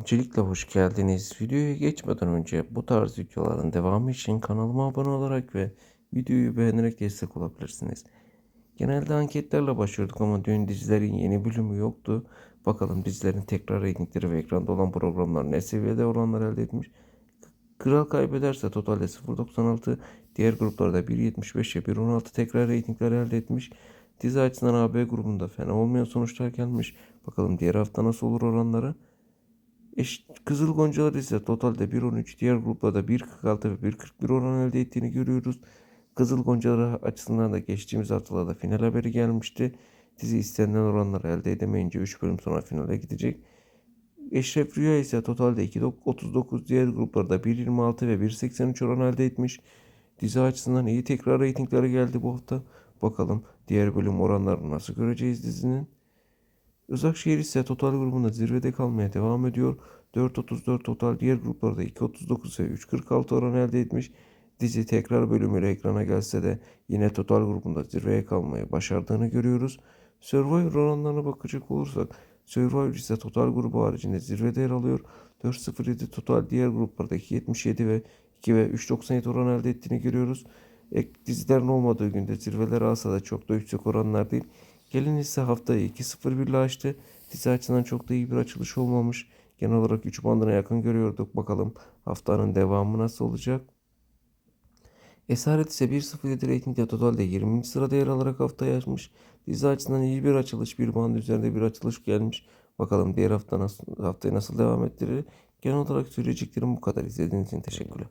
Öncelikle hoş geldiniz. Videoya geçmeden önce bu tarz videoların devamı için kanalıma abone olarak ve videoyu beğenerek destek olabilirsiniz. Genelde anketlerle başlıyorduk ama dün dizilerin yeni bölümü yoktu. Bakalım dizilerin tekrar reytingleri ve ekranda olan programlar ne seviyede oranlar elde etmiş. Kral kaybederse totalde 0.96, diğer gruplarda 1.75 ve 1.16 tekrar reytingler elde etmiş. Dizi açısından AB grubunda fena olmayan sonuçlar gelmiş. Bakalım diğer hafta nasıl olur oranları. Eş, Kızıl Goncalar ise totalde 1.13, diğer gruplarda 1.46 ve 1.41 oran elde ettiğini görüyoruz. Kızıl Goncalar açısından da geçtiğimiz haftalarda final haberi gelmişti. Dizi istenilen oranları elde edemeyince 3 bölüm sonra finale gidecek. Eşref Rüya ise totalde 2.39, diğer gruplarda 1.26 ve 1.83 oran elde etmiş. Dizi açısından iyi tekrar reytingleri geldi bu hafta. Bakalım diğer bölüm oranlarını nasıl göreceğiz dizinin. Uzakşehir ise total grubunda zirvede kalmaya devam ediyor. 4.34 total diğer gruplarda 2.39 ve 3.46 oran elde etmiş. Dizi tekrar bölümüyle ekrana gelse de yine total grubunda zirveye kalmayı başardığını görüyoruz. Survivor oranlarına bakacak olursak Survivor ise total grubu haricinde zirvede yer alıyor. 4.07 total diğer gruplarda 2.77 ve 2 ve 3.97 oran elde ettiğini görüyoruz. Ek dizilerin olmadığı günde zirveler alsa da çok da yüksek oranlar değil. Gelin ise haftayı 2-0 ile açtı. Dizi açısından çok da iyi bir açılış olmamış. Genel olarak 3 bandına yakın görüyorduk. Bakalım haftanın devamı nasıl olacak? Esaret ise 1-0 reytingde totalde 20. sırada yer alarak haftayı açmış. Dizi açısından iyi bir açılış, bir band üzerinde bir açılış gelmiş. Bakalım diğer hafta nasıl, haftayı nasıl devam ettirir. Genel olarak söyleyeceklerim bu kadar. İzlediğiniz için teşekkürler.